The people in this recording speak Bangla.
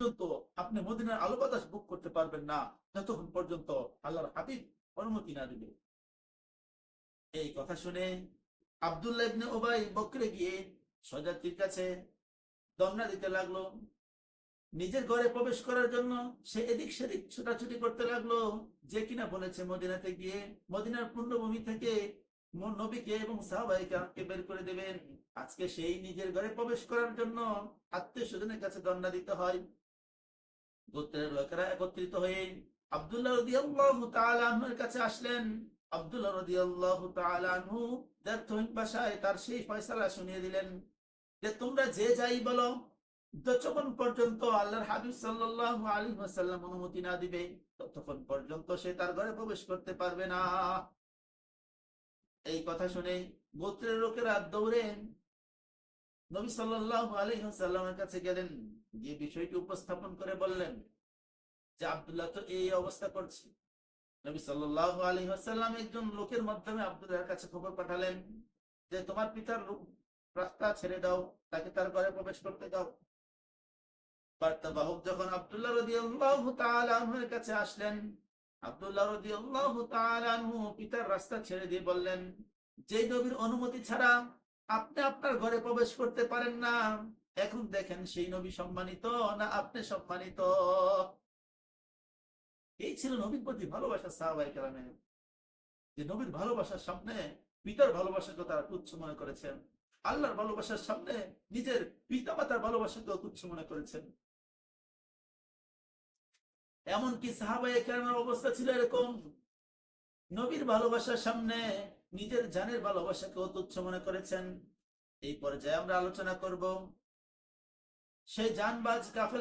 পর্যন্ত আপনি মদিনার আলো বাতাস বুক করতে পারবেন না, যতক্ষণ পর্যন্ত আল্লাহর হাবিব অনুমতি না দিবে। এই কথা শুনে আব্দুল্লাহ ইবনে ওবাই বকরে গিয়ে কাছে দমনা দিতে লাগল। নিজের ঘরে প্রবেশ করার জন্য সে এদিক সেদিক ছোটাছুটি করতে লাগল, যে কিনা বলেছে মদিনাতে গিয়ে মদিনার পূর্ণভূমি থেকে নবীকে এবং সাহাবাহিকে বের করে দেবেন। আজকে সেই নিজের ঘরে প্রবেশ করার জন্য আত্মীয় স্বজনের কাছে দণ্ডা দিতে হয়। গোত্রের লোকেরা একত্রিত হয়ে আব্দুল্লাহ কাছে আসলেন। অনুমতি না দিবে, ততক্ষণ পর্যন্ত সে তার ঘরে প্রবেশ করতে পারবে না। এই কথা শুনে গোত্রের লোকেরা দৌড়ে নবী সাল্লাল্লাহু আলাইহি ওয়াসাল্লামের কাছে গেলেন, গিয়ে বিষয়টি উপস্থাপন করে বললেন যে, আব্দুল্লাহ তো এই অবস্থা করছে। নবী সাল্লাল্লাহু আলাইহি ওয়াসাল্লাম একজন লোকের মাধ্যমে আব্দুল্লাহর কাছে খবর পাঠালেন যে, তোমার পিতার রাস্তা ছেড়ে দাও, তাকে তার ঘরে প্রবেশ করতে দাও। বার্তাবাহক যখন আব্দুল্লাহ রাদিয়াল্লাহু তাআলা আনহুর কাছে আসলেন, আব্দুল্লাহ রাদিয়াল্লাহু তাআলা আনহু পিতার রাস্তা ছেড়ে দিয়ে বললেন যে নবীর অনুমতি ছাড়া আপনি আপনার ঘরে প্রবেশ করতে পারেন না। এখন দেখেন সেই নবী সম্মানিত না আপনি সম্মানিত? এই ছিল নবীর প্রতি ভালোবাসা সাহাবাই কেরামের। যে নবীর ভালোবাসার সামনে পিতার ভালোবাসাকে তারা তুচ্ছ মনে করেছেন। আল্লাহর ভালোবাসার সামনে নিজের পিতা মাতার ভালোবাসাকেও তুচ্ছ মনে করেছেন। এমনকি সাহাবাই কেরামের অবস্থা ছিল এরকম। নবীর ভালোবাসার সামনে নিজের জানের ভালোবাসাকেও অতুচ্ছ মনে করেছেন। এই পর্যায়ে আমরা আলোচনা করব, সে জানবাজ কাফেলা